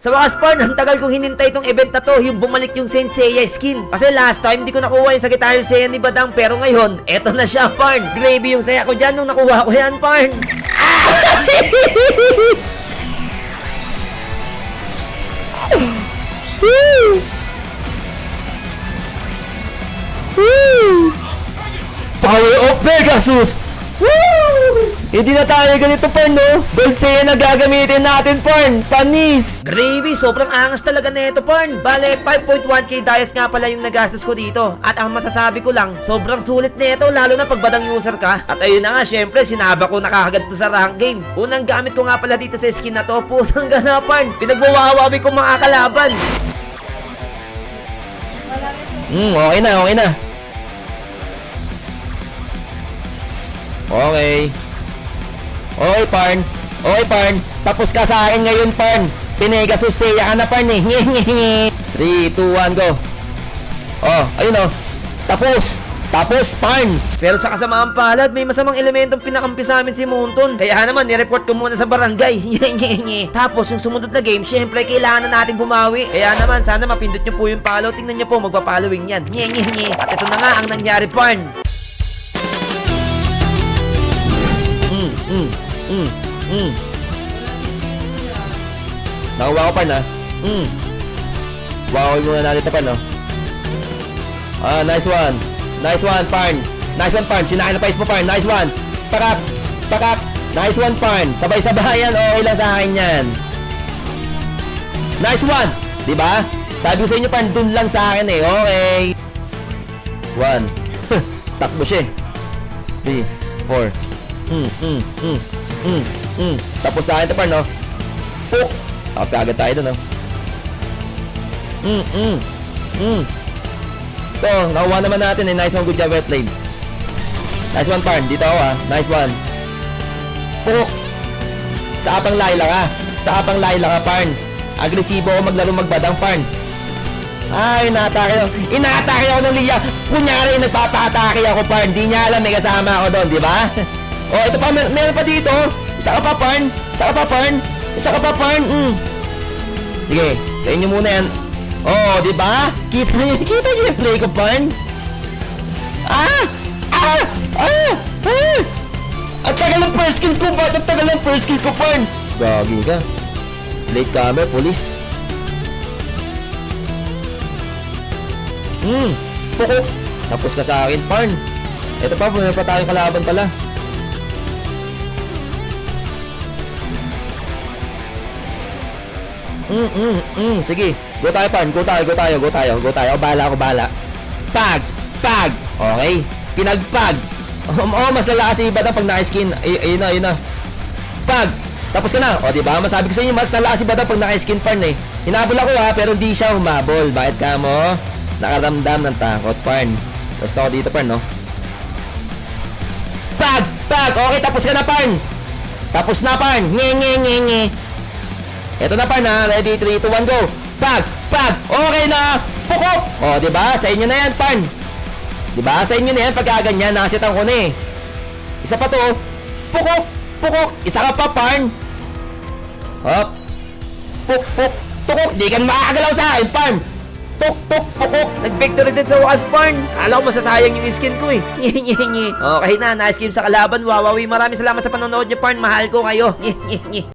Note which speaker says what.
Speaker 1: Sa wakas porn, ang tagal kong hinintay itong event na to, yung bumalik yung Saint Seiya skin. Kasi last time, di ko nakuha yung Sagittarius Seiya ni Badang, pero ngayon, eto na siya, porn. Gravy yung saya ko dyan nung nakuha ko yan, porn.
Speaker 2: Power of Pegasus! Woo! Hindi na tayo ganito, Porn, no? Saiyan na gagamitin natin, Porn! Panis!
Speaker 1: Gravy, sobrang angas talaga na ito, porn. Bale, 5.1k dias nga pala yung nagastos ko dito. At ang masasabi ko lang, sobrang sulit na ito, lalo na pag badang user ka. At ayun na nga, syempre, sinaba ko nakakagat to sa rank game. Unang gamit ko nga pala dito sa skin na to, pusang ganapan. Pinagwawawabi ko mga kalaban.
Speaker 2: Hmm, okay na, okay na. Okay. Okay, Parn. Okay, Parn. Tapos ka sa akin ngayon, Parn. Pinegasus Seiya ka na, Parn, eh. 3, 2, 1, go. Oh, ayun oh. Tapos. Tapos, Parn.
Speaker 1: Pero sa kasamaang palad, may masamang elementong pinakampi sa amin si Munton. Kaya naman, nireport ko muna sa barangay. Tapos, yung sumunod na game, syempre, kailangan na natin bumawi. Kaya naman, sana mapindot nyo po yung follow. Tingnan nyo po, magpa-following yan. At ito na nga ang nangyari, Parn.
Speaker 2: Mm, mm, mm, mm. Nakuha ko, Parn, ah. Mm. Wow, muna natin ito, Parn, no? Ah, nice one. Nice one, Parn. Nice one, Parn. Sinakin na pa mo, Parn. Nice one. Pakak. Pakak. Nice one, Parn. Sabay-sabayan. Okay lang sa akin yan. Nice one. Diba? Sabi ko sa inyo, Parn, dun lang sa akin eh. Okay. One. Takbo siya eh. Three. Four. Mm, mm, mm, mm, mm. Tapos sa akin ito, Parn, no? Puk. Kape agad tayo dun, no? Mm, mm, mm. Ito, nakuha naman natin eh. Nice one, good job, wet lane. Nice one, Parn. Dito ako ah. Nice one. Puk. Sa apang Laila ka. Sa apang Laila ka, Parn. Agresibo ako maglaro magbadang, Parn. Ay, inaatake ako. Inaatake ako ng Lilia. Kunyari, nagpapatake ako, Parn. Di niya alam, may kasama ako doon, di ba? oh, ito pa, mer meron pa dito. Isa ka pa, Parn. Isa ka pa, Parn. Isa ka pa, Parn. Mm. Sige, sa inyo muna yan. Oh, di ba? Kita niyo, kita niyo yung play ko, Parn. Ah! Ah! Ah! Ah! Ang tagal ng first kill ko, Parn. Ang tagal ng first kill ko, Parn. Gagi ka. Late comer, police. Hmm, pukok. Tapos ka sa akin, Parn. Ito pa, may pa tayong kalaban pala. Mm, mm, mm. Sige. Go tayo, Parn. Go tayo, go tayo, go tayo, go tayo. Bala ako, bala. Pag! Pag! Okay. Pinagpag. Um, oh, mas lalakas si Iba pag naka-skin. Ay, ayun na, ayun na. Pag! Tapos ka na. O, di ba? Masabi ko sa inyo, mas lalakas si Bata pag naka-skin Parn eh. Hinabol ako ha, pero hindi siya humabol. Bakit ka mo? Nakaramdam ng takot, Parn. Gusto ako dito, Parn, no? Pag! Pag! Okay, tapos ka na, Parn! Tapos na, Parn! Nge, nge, nge, nge. Ito na, ha? Ready, 3, 2, 1, go! Pag! Pag! Okay na! Pukok! O, di ba? Sa inyo na yan, Parn. Di ba? Sa inyo na yan, pagka ganyan, nakasitan ko na eh. Isa pa to. Pukok! Pukok! Isa ka pa, Parn! Hop! Puk! Puk! Tukok! Di ka makakagalaw sa akin, Parn! Tuk! Tuk! Pukok!
Speaker 1: Nag-victory din sa wakas, Parn. Kala ko masasayang yung skin ko eh. Nye, nye, nye. Okay na, nice game sa kalaban. Wawawi. Maraming salamat sa panonood niyo, Parn. Mahal ko kayo. Nye, nye, nye.